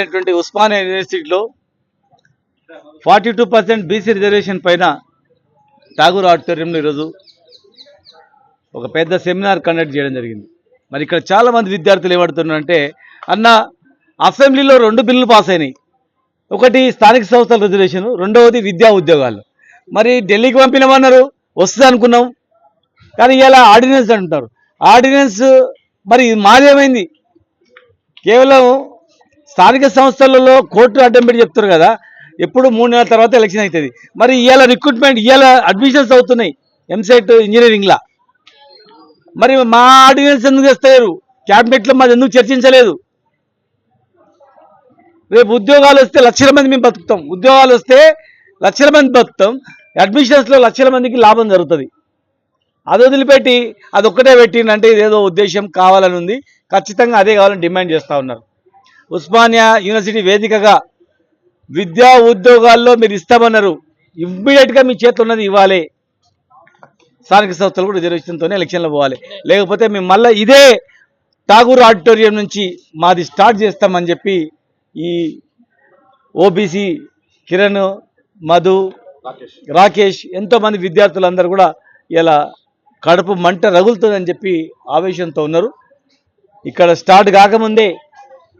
అనేటువంటి ఉస్మానియా యూనివర్సిటీలో forty two percent BC reservation పైన ఠాగూర్ ఆడిటోరియంలో ఈరోజు ఒక పెద్ద సెమినార్ కండక్ట్ చేయడం జరిగింది. మరి ఇక్కడ చాలా మంది విద్యార్థులు ఏమడుతున్నారంటే అన్న అసెంబ్లీలో రెండు బిల్లులు పాస్ అయినాయి. ఒకటి స్థానిక సంస్థల రిజర్వేషన్ రెండవది విద్యా ఉద్యోగాలు. మరి ఢిల్లీకి పంపినామన్నారు వస్తుంది అనుకున్నాం. కానీ ఇలా ఆర్డినెన్స్ అంటారు. ఆర్డినెన్స్ మరి మాదేమైంది? కేవలం స్థానిక సంస్థలలో కోర్టు అడ్డం పెట్టి చెప్తారు కదా ఎప్పుడు మూడు నెలల తర్వాత ఎలక్షన్ అవుతుంది. మరి ఇవాళ రిక్రూట్మెంట్ ఇవాళ అడ్మిషన్స్ అవుతున్నాయి ఎంసెట్ ఇంజనీరింగ్లా మరి మా ఆర్డినెన్స్ ఎందుకు వేస్తారు క్యాబినెట్లో మాది ఎందుకు చర్చించలేదు? రేపు ఉద్యోగాలు వస్తే లక్షల మంది మేము బతుకుతాం. ఉద్యోగాలు వస్తే లక్షల మంది బతుకుతాం. అడ్మిషన్స్లో లక్షల మందికి లాభం జరుగుతుంది. అది వదిలిపెట్టి అది ఒక్కటే పెట్టిందంటే ఇదేదో ఉద్దేశం కావాలని ఉంది. ఖచ్చితంగా అదే కావాలని డిమాండ్ చేస్తూ ఉన్నారు. ఉస్మానియా యూనివర్సిటీ వేదికగా విద్యా ఉద్యోగాల్లో మీరు ఇస్తామన్నారు. ఇమ్మీడియట్గా మీ చేతిలో ఉన్నది ఇవ్వాలి. స్థానిక సంస్థలు కూడా రిజర్వేషన్తోనే ఎలక్షన్లో పోవాలి. లేకపోతే మేము మళ్ళీ ఇదే ఠాగూర్ ఆడిటోరియం నుంచి మాది స్టార్ట్ చేస్తామని చెప్పి ఈ ఓబీసీ కిరణ్ మధు రాకేష్ ఎంతోమంది విద్యార్థులందరూ కూడా ఇలా కడుపు మంట రగులుతుందని చెప్పి ఆవేశంతో ఉన్నారు. ఇక్కడ స్టార్ట్ కాకముందే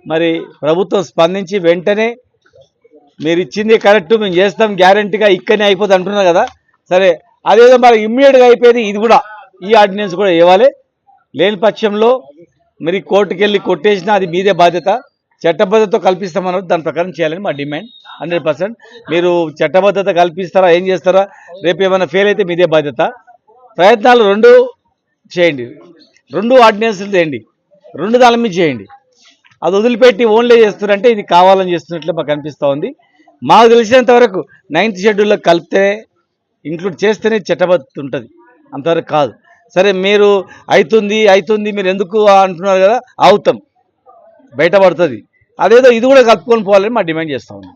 మరి ప్రభుత్వం స్పందించి వెంటనే మీరు ఇచ్చింది కరెక్ట్ మేము చేస్తాం గ్యారంటీగా ఇక్కడనే అయిపోతుంది అంటున్నారు కదా. సరే అదేదో మరి ఇమ్మీడియట్గా అయిపోయింది ఇది కూడా. ఈ ఆర్డినెన్స్ కూడా ఇవ్వాలి. లేని పక్షంలో మరి కోర్టుకు వెళ్ళి కొట్టేసినా అది మీదే బాధ్యత. చట్టబద్ధత కల్పిస్తామన్నారు దాని ప్రకారం చేయాలని మా డిమాండ్. Hundred percent. మీరు చట్టబద్ధత కల్పిస్తారా ఏం చేస్తారా రేపు ఏమైనా ఫెయిల్ అయితే మీదే బాధ్యత. ప్రయత్నాలు రెండు చేయండి. రెండు ఆర్డినెన్స్లు చేయండి. రెండు దాని మీద చేయండి. అది వదిలిపెట్టి ఓన్లీ చేస్తున్నారంటే ఇది కావాలని చేస్తున్నట్లు మాకు అనిపిస్తూ ఉంది. మాకు తెలిసినంత వరకు నైన్త్ షెడ్యూల్లో కలిపితే ఇంక్లూడ్ చేస్తేనే చట్టబద్ధత ఉంటుంది. అంతవరకు కాదు. సరే మీరు అవుతుంది అవుతుంది మీరు ఎందుకు అంటున్నారు కదా అవుతాం. బయటపడుతుంది. అదేదో ఇది కూడా కలుపుకొని పోవాలని మా డిమాండ్ చేస్తా ఉన్నాం.